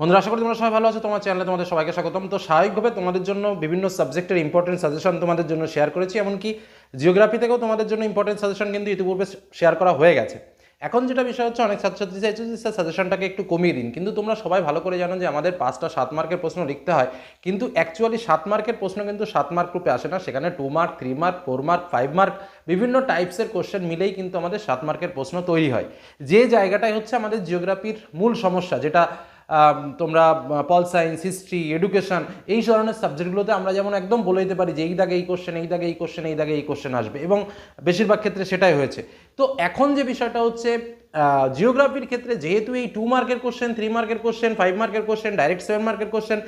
বন্ধুরা, আশা করি তোমরা সবাই ভালো আছো। তোমার চ্যানেলে তোমাদের সবাইকে স্বাগতম। তো স্বাভাবিকভাবে তোমাদের জন্য বিভিন্ন সাবজেক্টের ইম্পর্টেন্ট সাজেশন তোমাদের জন্য শেয়ার করেছি, এমনকি জিওগ্রাফি থেকেও তোমাদের জন্য ইম্পর্টেন্ট সাজেশন কিন্তু ইতিপূর্বে শেয়ার করা হয়ে গেছে। এখন যেটা বিষয় হচ্ছে, অনেক ছাত্রছাত্রী চাইছে যে স্যার সাজেশনটাকে একটু কমিয়ে দিন। কিন্তু তোমরা সবাই ভালো করে জানো যে আমাদের পাঁচটা সাত মার্কের প্রশ্ন লিখতে হয়। কিন্তু অ্যাকচুয়ালি সাত মার্কের প্রশ্ন কিন্তু সাত মার্ক রূপে আসে না। সেখানে two mark three mark four mark five mark বিভিন্ন টাইপসের কোশ্চেন মিলেই কিন্তু আমাদের সাত মার্কের প্রশ্ন তৈরি হয়। যে জায়গাটাই হচ্ছে আমাদের জিওগ্রাফির মূল সমস্যা, যেটা তোমরা পল সায়েন্স হিস্ট্রি এডুকেশন এই ধরনের সাবজেক্টগুলোতে আমরা যেমন একদম বলে দিতে পারি যে এই দাগে এই কোশ্চেন এই দাগে এই কোশ্চেন এই দাগে এই কোশ্চেন আসবে এবং বেশিরভাগ ক্ষেত্রে সেটাই হয়েছে। তো এখন যে বিষয়টা হচ্ছে জিওগ্রাফির ক্ষেত্রে যেহেতু এই টু মার্কের কোশ্চেন থ্রি মার্কের কোশ্চেন ফাইভ মার্কের কোশ্চেন ডাইরেক্ট সেভেন মার্কের কোশ্চেন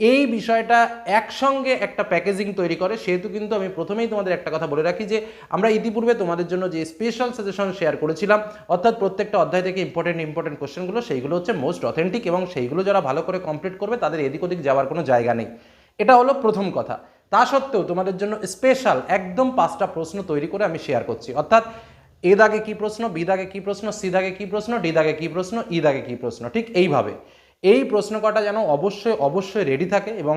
এই বিষয়টা একসঙ্গে একটা প্যাকেজিং তৈরি করে, সেহেতু কিন্তু আমি প্রথমেই তোমাদের একটা কথা বলে রাখি যে, আমরা ইতিপূর্বে তোমাদের জন্য যে স্পেশাল সাজেশন শেয়ার করেছিলাম, অর্থাৎ প্রত্যেকটা অধ্যায় থেকে ইম্পর্টেন্ট ইম্পর্টেন্ট কোশ্চেনগুলো সেইগুলো হচ্ছে মোস্ট অথেন্টিক এবং সেইগুলো যারা ভালো করে কমপ্লিট করবে, তাদের এদিক ওদিক যাওয়ার কোনো জায়গা নেই। এটা হলো প্রথম কথা। তা সত্ত্বেও তোমাদের জন্য স্পেশাল একদম পাঁচটা প্রশ্ন তৈরি করে আমি শেয়ার করছি। অর্থাৎ এ দাগে কী প্রশ্ন, বি দাগে কী প্রশ্ন, সি দাগে কী প্রশ্ন, ডি দাগে কী প্রশ্ন, ই দাগে কী প্রশ্ন, ঠিক এইভাবে। এই প্রশ্ন কটা যেন অবশ্যই অবশ্যই রেডি থাকে এবং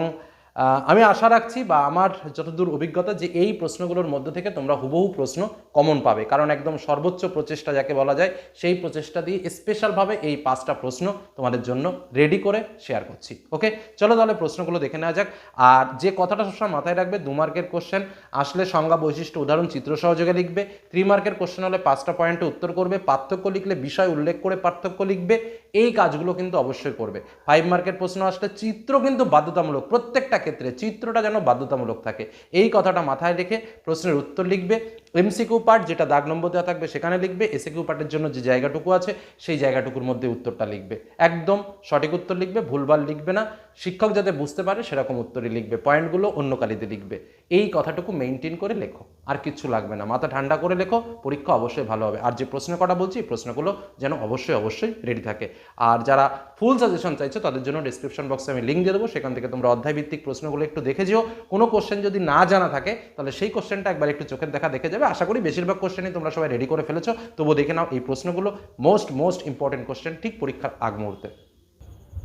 আমি আশা রাখছি বা আমার যতদূর অভিজ্ঞতা যে এই প্রশ্নগুলোর মধ্যে থেকে তোমরা হুবহু প্রশ্ন কমন পাবে। কারণ একদম সর্বোচ্চ প্রচেষ্টা যাকে বলা যায়, সেই প্রচেষ্টা দিয়ে স্পেশালভাবে এই পাঁচটা প্রশ্ন তোমাদের জন্য রেডি করে শেয়ার করছি। ওকে চলো তাহলে প্রশ্নগুলো দেখে নেওয়া যাক। আর যে কথাটা সবসময় মাথায় রাখবে, দু মার্কের কোশ্চেন আসলে সংজ্ঞা বৈশিষ্ট্য, উদাহরণ, চিত্র সহযোগে লিখবে। থ্রি মার্কের কোশ্চেন হলে পাঁচটা পয়েন্টে উত্তর করবে, পার্থক্য লিখলে বিষয় উল্লেখ করে পার্থক্য লিখবে, এই কাজগুলো কিন্তু অবশ্যই করবে। ফাইভ মার্কের প্রশ্ন আসলে, চিত্র কিন্তু বাধ্যতামূলক প্রত্যেকটা ক্ষেত্রে চিত্রটা যেন বাধ্যতামূলক থাকে। এই কথাটা মাথায় রেখে প্রশ্নের উত্তর লিখবে এমসিকিউ পার্ট যেটা দাগ নম্বর দেওয়া থাকবে, সেখানে লিখবে। এসিকিউ পার্টের জন্য যে জায়গাটুকু আছে, সেই জায়গাটুকুর মধ্যে উত্তরটা লিখবে। একদম সঠিক উত্তর লিখবে, ভুলভাল লিখবে না। শিক্ষক যাতে বুঝতে পারে, সেরকম উত্তরই লিখবে। পয়েন্টগুলো অন্য কালিতে লিখবে। এই কথাটুকু মেনটেন করে লেখো। আর কিচ্ছু লাগবে না। মাথা ঠান্ডা করে লেখো। পরীক্ষা অবশ্যই ভালো হবে। আর যে প্রশ্ন কটা বলছি প্রশ্নগুলো যেন অবশ্যই অবশ্যই রেডি থাকে। আর যারা ফুল সাজেশন চাইছো, তাদের জন্য ডিসক্রিপশন বক্সে আমি লিঙ্ক দিয়ে দেবো। সেখান থেকে তোমরা অধ্যায় ভিত্তিক প্রশ্নগুলো একটু দেখে যেও। কোনো কোশ্চেন যদি না জানা থাকে, তাহলে সেই কোশ্চেনটা একবার একটু চোখের দেখা দেখে যাবে। আশা করি বেশিরভাগ কোশ্চেনই তোমরা সবাই রেডি করে ফেলেছো। তবু দেখে নাও এই প্রশ্নগুলো। মোস্ট মোস্ট ইম্পর্টেন্ট কোশ্চেন ঠিক পরীক্ষার আগ মুহূর্তে।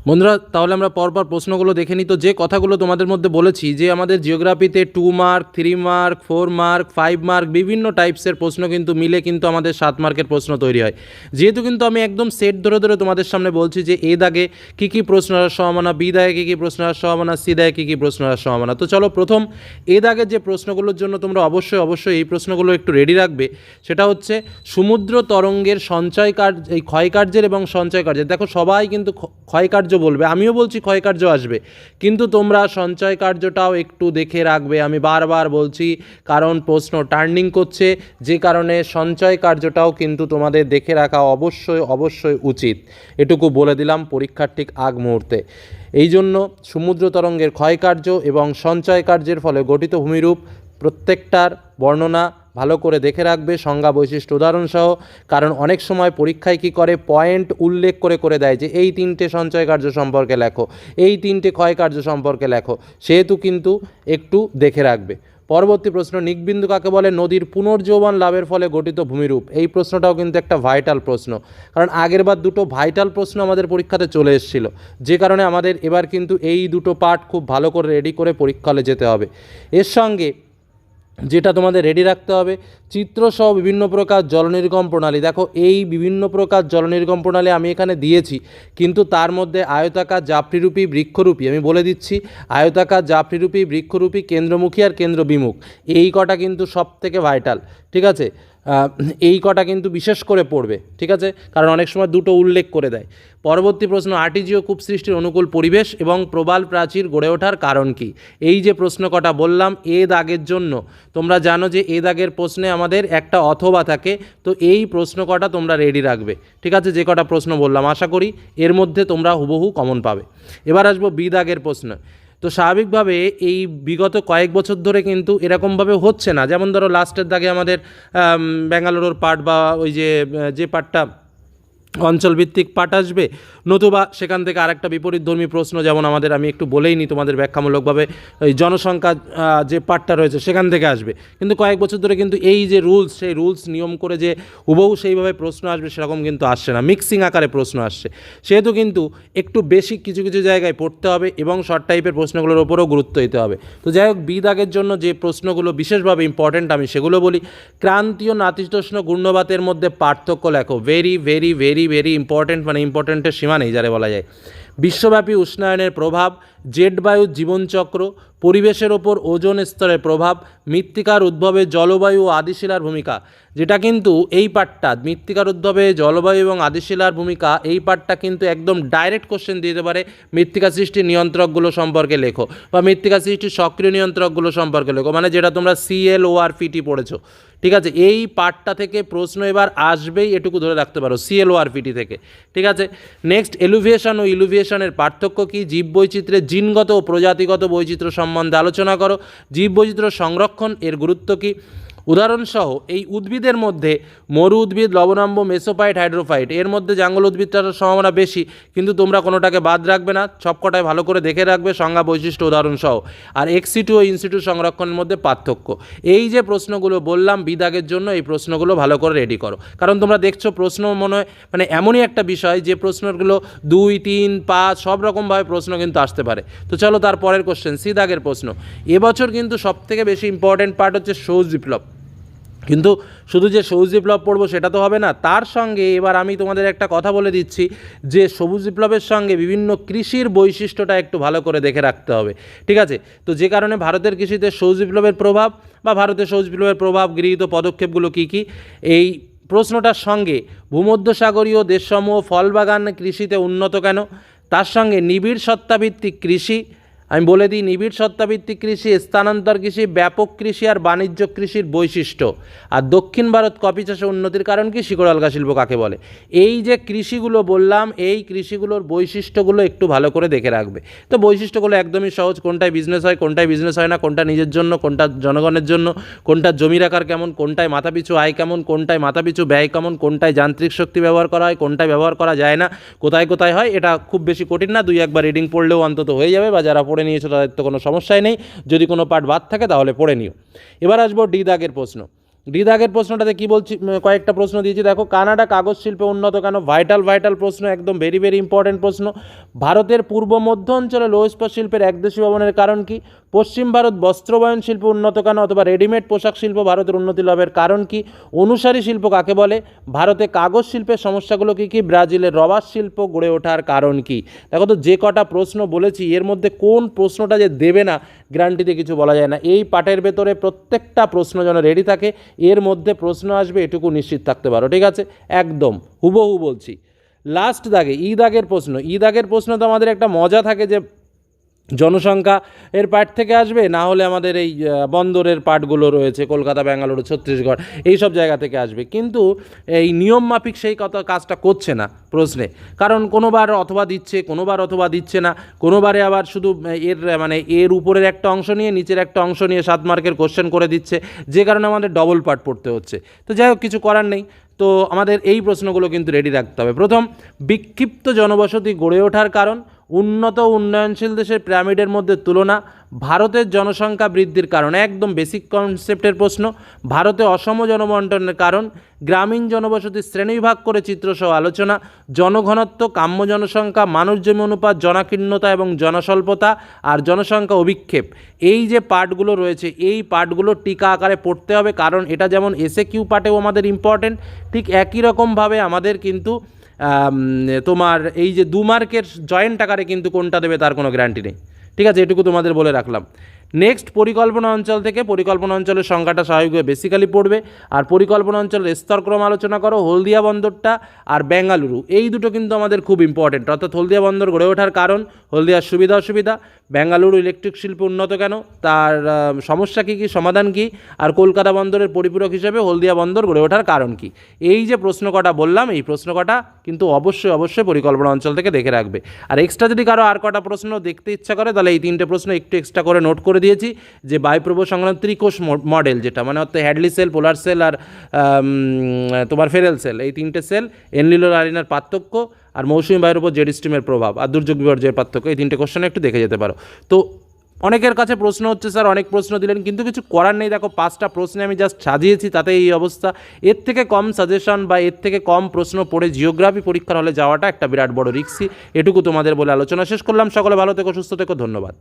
বন্ধুরা, তাহলে আমরা পরপর প্রশ্নগুলো দেখে নিই। তো যে কথাগুলো তোমাদের মধ্যে বলেছি, যে আমাদের জিওগ্রাফিতে two mark three mark four mark five mark বিভিন্ন টাইপসের প্রশ্ন কিন্তু মিলে কিন্তু আমাদের সাত মার্কের প্রশ্ন তৈরি হয়। যেহেতু কিন্তু আমি একদম সেট ধরে ধরে তোমাদের সামনে বলছি যে এ দাগে কী কী প্রশ্ন আসার সম্ভাবনা, বি দাগে কী কী প্রশ্ন আসার সম্ভাবনা, সি দাগে কী কী প্রশ্ন আসার সম্ভাবনা। তো চলো প্রথম, এ দাগের যে প্রশ্নগুলোর জন্য তোমরা অবশ্যই অবশ্যই এই প্রশ্নগুলো একটু রেডি রাখবে, সেটা হচ্ছে সমুদ্র তরঙ্গের সঞ্চয় কার্য, এই ক্ষয়কার্যের এবং সঞ্চয় কার্যের। দেখো, সবাই কিন্তু খ- ক্ষয়কার্য বলবে, আমিও বলছি ক্ষয়কার্য আসবে। কিন্তু তোমরা সঞ্চয় কার্যটাও একটু দেখে রাখবে। আমি বারবার বলছি, কারণ প্রশ্ন টার্নিং করছে, যে কারণে সঞ্চয় কার্যটাও কিন্তু তোমাদের দেখে রাখা অবশ্যই অবশ্যই উচিত। এটুকু বলে দিলাম পরীক্ষার ঠিক আগ মুহূর্তে। এই জন্য সমুদ্র তরঙ্গের ক্ষয়কার্য এবং সঞ্চয় কার্যের ফলে গঠিত ভূমিরূপ প্রত্যেকটার বর্ণনা ভালো করে দেখে রাখবে, সংজ্ঞা বৈশিষ্ট্য উদাহরণসহ, কারণ অনেক সময় পরীক্ষায় কি করে? পয়েন্ট উল্লেখ করে করে দেয় যে, এই তিনটে সঞ্চয় কার্য সম্পর্কে লেখো, এই তিনটে ক্ষয় কার্য সম্পর্কে লেখো, সেহেতু কিন্তু একটু দেখে রাখবে। পরবর্তী প্রশ্ন, নিকবিন্দু কাকে বলে? নদীর পুনর্যৌবন লাভের ফলে গঠিত ভূমিরূপ। এই প্রশ্নটাও কিন্তু একটা ভাইটাল প্রশ্ন, কারণ আগেরবার দুটো ভাইটাল প্রশ্ন আমাদের পরীক্ষাতে চলে এসেছিল, যে কারণে আমাদের এবার কিন্তু এই দুটো পার্ট খুব ভালো করে রেডি করে পরীক্ষা হলে যেতে হবে। এর সঙ্গে যেটা তোমাদের রেডি রাখতে হবে। চিত্রসহ বিভিন্ন প্রকার জলনির্গম প্রণালী। দেখো, এই বিভিন্ন প্রকার জলনির্গম প্রণালী আমি এখানে দিয়েছি, কিন্তু তার মধ্যে আয়তাকার জাফরিরূপী বৃক্ষরূপী, আমি বলে দিচ্ছি, আয়তাকার জাফরিরূপী বৃক্ষরূপী কেন্দ্রমুখী আর কেন্দ্রবিমুখ। এই কটা কিন্তু সব থেকে ভাইটাল ঠিক আছে? এই কটা কিন্তু বিশেষ করে পড়বে, ঠিক আছে? কারণ অনেক সময় দুটো উল্লেখ করে দেয়। পরবর্তী প্রশ্ন, আর্টিজিও কূপ সৃষ্টির অনুকূল পরিবেশ এবং প্রবাল প্রাচীর গড়ে ওঠার কারণ কি? এই যে প্রশ্ন কটা বললাম, এ দাগের জন্য। তোমরা জানো যে এ দাগের প্রশ্নে আমাদের একটা অথবা থাকে, তো এই প্রশ্ন কটা তোমরা রেডি রাখবে, ঠিক আছে? যে কটা প্রশ্ন বললাম, আশা করি এর মধ্যে তোমরা হুবহু কমন পাবে। এবার আসব বি দাগের প্রশ্ন। তো স্বাভাবিকভাবে এই বিগত কয়েক বছর ধরে কিন্তু এরকমভাবে হচ্ছে না। যেমন ধরো লাস্টের দাগে আমাদের আম, ব্যাঙ্গালোরের পার্ট বা ওই যে যে পার্টটা অঞ্চলভিত্তিক পাঠ আসবে। নতুবা সেখান থেকে আরেকটা বিপরীতধর্মী প্রশ্ন, যেমন আমাদের আমি একটু বলেই নি তোমাদের ব্যাখ্যামূলকভাবে ওই জনসংখ্যা যে পাঠটা রয়েছে সেখান থেকে আসবে। কিন্তু কয়েক বছর ধরে কিন্তু এই যে রুলস সেই রুলস নিয়ম করে যে হুবহু সেইভাবে প্রশ্ন আসবে সেরকম কিন্তু আসছে না। মিক্সিং আকারে প্রশ্ন আসছে। সেহেতু কিন্তু একটু বেশি কিছু কিছু জায়গায় পড়তে হবে এবং শর্ট টাইপের প্রশ্নগুলোর ওপরও গুরুত্ব দিতে হবে। তো যাই হোক বিদাগের জন্য যে প্রশ্নগুলো বিশেষভাবে ইম্পর্ট্যান্ট আমি সেগুলো বলি। ক্রান্তীয় নাতিশীতোষ্ণ গুণ্যবাতের মধ্যে পার্থক্য লেখো। Very very very very very important মানে ইম্পর্ট্যান্টের সীমা নেই যারে বলা যায়। বিশ্বব্যাপী উষ্ণায়নের প্রভাব জেট বায়ুর জীবনচক্র পরিবেশের ওপর ওজন স্তরের প্রভাব, মৃত্তিকার উদ্ভবে জলবায়ু ও আদিশিলার ভূমিকা। যেটা কিন্তু এই পাঠটা, মৃত্তিকার উদ্ভবে জলবায়ু এবং আদিশিলার ভূমিকা, এই পাঠটা কিন্তু একদম ডাইরেক্ট কোশ্চেন দিতে পারে মৃত্তিকা সৃষ্টির নিয়ন্ত্রকগুলো সম্পর্কে লেখো বা মৃত্তিকা সৃষ্টির সক্রিয় নিয়ন্ত্রকগুলো সম্পর্কে লেখো। মানে যেটা তোমরা সিএল ও আর পিটি পড়েছো। ঠিক আছে? এই পার্টটা থেকে প্রশ্ন এবার আসবেই, এটুকু ধরে রাখতে পারো সিএলও আর পিটি থেকে। ঠিক আছে? নেক্সট এলুভিয়েশন ও ইলুভিয়েশনের পার্থক্য কী? জীব বৈচিত্র্যের জিনগত ও প্রজাতিগত বৈচিত্র্য সম্বন্ধে আলোচনা করো। জীববৈচিত্র্য সংরক্ষণ এর গুরুত্ব কী? উদাহরণসহ এই উদ্ভিদের মধ্যে মরু উদ্ভিদ, লবণাম্ব, মেসোফাইট, হাইড্রোফাইট, এর মধ্যে জাঙ্গল উদ্ভিদটার সম্ভাবনা বেশি, কিন্তু তোমরা কোনোটাকে বাদ রাখবে না সবকটায় ভালো করে দেখে রাখবে, সংজ্ঞা বৈশিষ্ট্য উদাহরণসহ। আর এক্সিটু ও ইনস্টিটিউ সংরক্ষণের মধ্যে পার্থক্য। এই যে প্রশ্নগুলো বললাম, বিদাগের জন্য এই প্রশ্নগুলো ভালো করে রেডি করো। কারণ তোমরা দেখছ, প্রশ্ন মনে হয় মানে এমনই একটা বিষয়, যে প্রশ্নগুলো দুই, তিন, পাঁচ, সব রকমভাবে প্রশ্ন কিন্তু আসতে পারে। তো চলো তার পরের কোশ্চেন সি দাগের প্রশ্ন। এবছর কিন্তু সবথেকে বেশি ইম্পর্টেন্ট পার্ট হচ্ছে সৌজ বিপ্লব। কিন্তু শুধু যে সবুজ বিপ্লব পড়ব সেটা তো হবে না। তার সঙ্গে এবার আমি তোমাদের একটা কথা বলে দিচ্ছি যে সবুজ বিপ্লবের সঙ্গে বিভিন্ন কৃষির বৈশিষ্ট্যটা একটু ভালো করে দেখে রাখতে হবে। ঠিক আছে? তো যে কারণে ভারতের কৃষিতে সবুজ বিপ্লবের প্রভাব বা ভারতের সবুজ বিপ্লবের প্রভাব, গৃহীত পদক্ষেপগুলো কী কী? এই প্রশ্নটার সঙ্গে ভূমধ্যসাগরীয় দেশসমূহ ফল বাগান কৃষিতে উন্নত কেন? তার সঙ্গে নিবিড় সত্তাভিত্তিক কৃষি আমি বলে দিই, নিবিড় সত্তাভিত্তিক কৃষি, স্থানান্তর কৃষি, ব্যাপক কৃষি আর বাণিজ্য কৃষির বৈশিষ্ট্য। আর দক্ষিণ ভারত কফি চাষে উন্নতির কারণ কি? শিকড় আলগা শিল্প কাকে বলে? এই যে কৃষিগুলো বললাম, এই কৃষিগুলোর বৈশিষ্ট্যগুলো একটু ভালো করে দেখে রাখবে। তো বৈশিষ্ট্যগুলো একদমই সহজ কোনটায় বিজনেস হয় কোনটায় বিজনেস হয় না, কোনটা নিজের জন্য, কোনটা জনগণের জন্য, কোনটা জমির আকার কেমন, কোনটায় মাথাপিছু আয় কেমন, কোনটায় মাথাপিছু ব্যয় কেমন, কোনটায় যান্ত্রিক শক্তি ব্যবহার করা হয়, কোনটায় ব্যবহার করা যায় না, কোথায় কোথায় হয়, এটা খুব বেশি কঠিন না, দুই একবার রিডিং পড়লেও অন্তত হয়ে যাবে বা যারা পড়ে নিয়েছো তাদের তো কোনো সমস্যাই নেই। যদি কোনো পার্ট বাদ থাকে তাহলে পড়ে নিও। এবার আসব ডি দাগের প্রশ্ন। ডি দাগের প্রশ্নটাতে কী বলছি কয়েকটা প্রশ্ন দিয়েছি। দেখো, কানাডা কাগজ শিল্পে উন্নত কেন? ভাইটাল ভাইটাল প্রশ্ন, একদম ভেরি ভেরি ইম্পর্টেন্ট প্রশ্ন। ভারতের পূর্ব মধ্য অঞ্চলে লৌহ শিল্পের একদেশী ভবনের কারণ কি? পশ্চিম ভারত বস্ত্রবয়ন শিল্প উন্নত কেন? অথবা রেডিমেড পোশাক শিল্প ভারতের উন্নতি লাভের কারণ কি? অনুসারী শিল্প কাকে বলে? ভারতে কাগজ শিল্পের সমস্যাগুলো কী কী? ব্রাজিলের রবার শিল্প গড়ে ওঠার কারণ কি? দেখো তো, যে কটা প্রশ্ন বলেছি, এর মধ্যে কোন প্রশ্নটা যে দেবে না গ্যারান্টিতে কিছু বলা যায় না। এই পাটের ভেতরে প্রত্যেকটা প্রশ্ন যেন রেডি থাকে, এর মধ্যে প্রশ্ন আসবে, এটুকু নিশ্চিত থাকতে পারো, ঠিক আছে? একদম, হুবহু বলছি। লাস্ট দাগে ই দাগের প্রশ্ন ই দাগের প্রশ্ন তো আমাদের একটা মজা থাকে যে জনসংখ্যা এর পার্ট থেকে আসবে, না হলে আমাদের এই বন্দরের পার্টগুলো রয়েছে, কলকাতা, ব্যাঙ্গালুরু, ছত্তিশগড় এই সব জায়গা থেকে আসবে। কিন্তু এই নিয়ম মাফিক সেই কথা কাজটা করছে না প্রশ্নে। কারণ কোনোবার অথবা দিচ্ছে, কোনোবার অথবা দিচ্ছে না, কোনোবারে আবার শুধু এর মানে এর উপরের একটা অংশ নিয়ে, নিচের একটা অংশ নিয়ে সাত মার্কের কোশ্চেন করে দিচ্ছে, যে কারণে আমাদের ডবল পার্ট পড়তে হচ্ছে। তো যাই হোক, কিছু করার নেই। তো আমাদের এই প্রশ্নগুলো কিন্তু রেডি রাখতে হবে। প্রথম, বিক্ষিপ্ত জনবসতি গড়ে ওঠার কারণ উন্নত উন্নয়নশীল দেশের পিরামিডের মধ্যে তুলনা ভারতের জনসংখ্যা বৃদ্ধির কারণ, একদম বেসিক কনসেপ্টের প্রশ্ন। ভারতে অসম জনবন্টনের কারণ, গ্রামীণ জনবসতির শ্রেণীবিভাগ করে চিত্রসহ আলোচনা, জনঘনত্ব, কাম্য জনসংখ্যা, মানুষ জমি অনুপাত, জনাকীর্ণতা এবং জনস্বল্পতা আর জনসংখ্যা অভিক্ষেপ। এই যে পার্টগুলো রয়েছে, এই পার্টগুলো টিকা আকারে পড়তে হবে, কারণ এটা যেমন এসে কিউ পার্টেও আমাদের ইম্পর্টেন্ট ঠিক একই রকমভাবে আমাদের কিন্তু তোমার এই যে দু মার্কের জয়েন্ট আকারে কিন্তু কোনটা দেবে তার কোনো গ্যারান্টি নেই। ঠিক আছে, এটুকু তোমাদের বলে রাখলাম। নেক্সট পরিকল্পনা অঞ্চল থেকে পরিকল্পনা অঞ্চলের সংখ্যাটা স্বাভাবিকভাবে বেসিক্যালি পড়বে। আর পরিকল্পনা অঞ্চলের স্তরক্রম আলোচনা করো, হলদিয়া বন্দরটা আর বেঙ্গালুরু। এই দুটো কিন্তু আমাদের খুব ইম্পর্টেন্ট অর্থাৎ হলদিয়া বন্দর গড়ে ওঠার কারণ, হলদিয়ার সুবিধা অসুবিধা, বেঙ্গালুরু ইলেকট্রিক শিল্প উন্নত কেন, তার সমস্যা কী কী, সমাধান কী, আর কলকাতা বন্দরের পরিপূরক হিসেবে হলদিয়া বন্দর গড়ে ওঠার কারণ কী? এই যে প্রশ্ন কটা বললাম, এই প্রশ্ন কটা কিন্তু অবশ্যই অবশ্যই পরিকল্পনা অঞ্চল থেকে দেখে রাখবে। আর এক্সট্রা যদি কারও আর কটা প্রশ্ন দেখতে ইচ্ছা করে, তাহলে এই তিনটে প্রশ্ন একটু এক্সট্রা করে নোট করে দিয়েছি যে বায়ুপ্রভা সংক্রান্ত ত্রিকোষ মডেল যেটা মানে অর্থাৎ হ্যাডলি সেল পোলার সেল আর তোমার ফেরেল সেল এই তিনটে সেল এনলিলোর আরিনার পার্থক্য আর মৌসুমী বায়ুর উপর জেড প্রভাব আর দুর্যোগ বিপর্যয়ের পার্থক্য, এই তিনটে কোশ্চেনে একটু দেখে যেতে পারো। তো অনেকের কাছে প্রশ্ন হচ্ছে, স্যার, অনেক প্রশ্ন দিলেন, কিন্তু কিছু করার নেই। দেখো, পাঁচটা প্রশ্নে আমি জাস্ট সাজিয়েছি তাতে এই অবস্থা। এর থেকে কম সাজেশন বা এর থেকে কম প্রশ্ন পড়ে জিওগ্রাফি পরীক্ষার হলে যাওয়াটা একটা বিরাট বড় রিক্সি এটুকু তোমাদের বলে আলোচনা শেষ করলাম। সকলে ভালো থেকো, সুস্থ থেকো, ধন্যবাদ।